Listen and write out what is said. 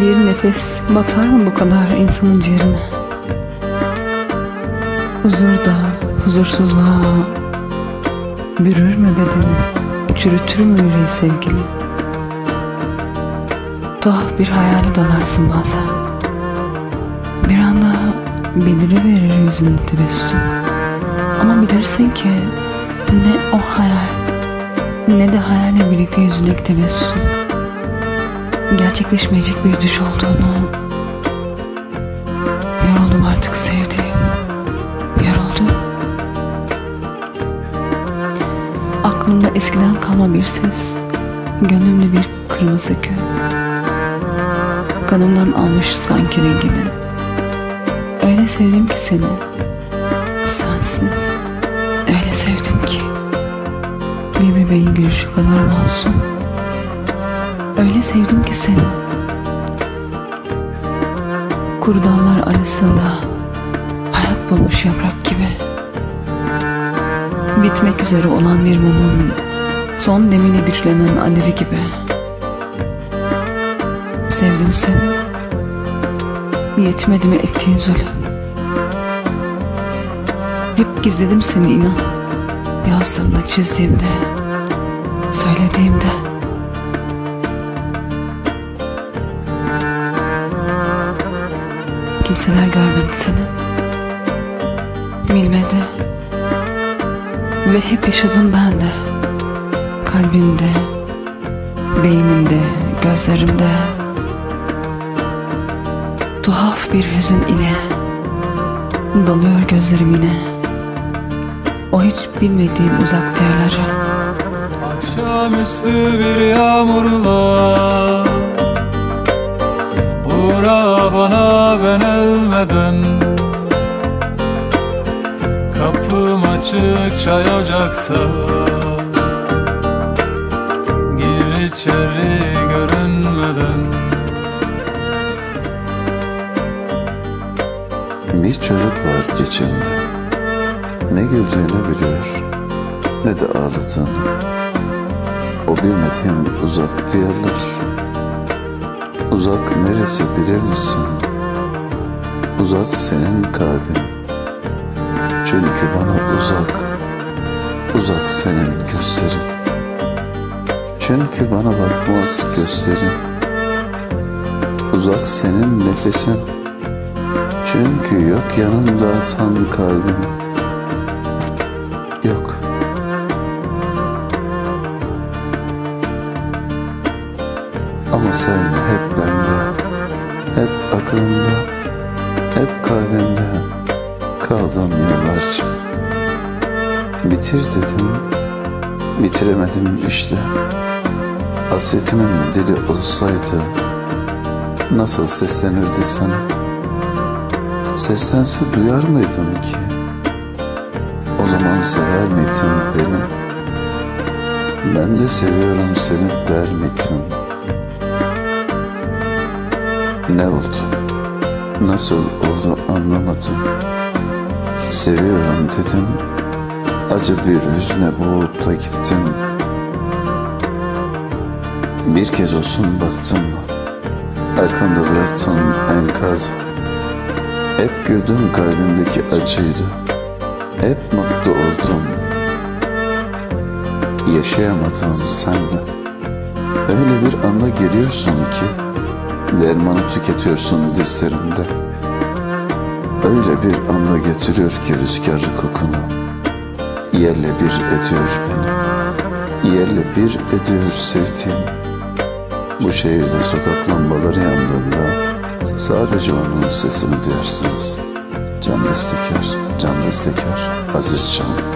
Bir nefes batar mı bu kadar insanın ciğerine? Huzurda, huzursuzluğa bürür mü bedeni? Çürütür mü yüreği sevgili? Tuhaf bir hayale dalarsın bazen. Bir anda beliriverir yüzünde tebessüm. Ama bilirsin ki ne o hayal ne de hayalle birlikte yüzündeki tebessüm gerçekleşmeyecek bir düş olduğunu. Yoruldum artık sevdiğim. Yoruldum. Aklımda eskiden kalma bir ses gönlümde bir kırmızı gül. Kanımdan almış sanki rengini. Öyle sevdim ki seni. Sensiz. Öyle sevdim ki. Bir bebeğin gülüşü kadar masum Öyle sevdim ki seni. Kuru dallar arasında Hayat bulmuş yaprak gibi. Bitmek üzere olan bir mumun Son demine güçlenen alevi gibi. Sevdim seni. Yetmedi mi ettiğin zulüm? Hep gizledim seni inan. Yazdığımda çizdiğimde Söylediğimde Kimseler görmedi seni. Bilmedi. Ve hep yaşadım ben de. Kalbimde Beynimde Gözlerimde. Tuhaf bir hüzün ile Dalıyor gözlerim yine. O hiç bilmediğim uzak diyarlara Akşamüstü bir yağmurla Uğra bana ben ölmeden Kapım açık çay ocaksa Gir içeri görünmeden. Bir çocuk var içimde Ne güldüğünü biliyor Ne de ağladığını. O bilmediğim uzak diyarlar Uzak neresi bilir misin? Uzak senin kalbin. Çünkü bana uzak. Uzak senin gözlerin. Çünkü bana bakmaz gözlerin. Uzak senin nefesin. Çünkü yok yanımda atan kalbim. Yok. Ama sen hep aklımda Hep kalbimde Kaldın yıllarca Bitir dedim Bitiremedim işte Hasretimin dili olsaydı Nasıl seslenirdi sana Seslense duyar mıydın ki? O zaman sever miydin beni? Ben de seviyorum seni der miydin? Ne oldu? Nasıl oldu anlamadım. Seviyorum dedim. Acı bir hüzne boğup da gittin. Bir kez olsun baktın mı? Arkanda bıraktın enkaz. Hep güldüm kalbimdeki acıydı. Hep mutlu oldum. Yaşayamadım senle. Öyle bir anda geliyorsun ki dermanı tüketiyorsun dizlerimde. Öyle bir anda getiriyor ki rüzgar kokunu. Yerle bir ediyor beni. Yerle bir ediyor sevdiğim. Bu şehirde sokak lambaları yandığında Sadece onun sesini duyarsınız. Can Bestekar, Can Bestekar, Aziz Can.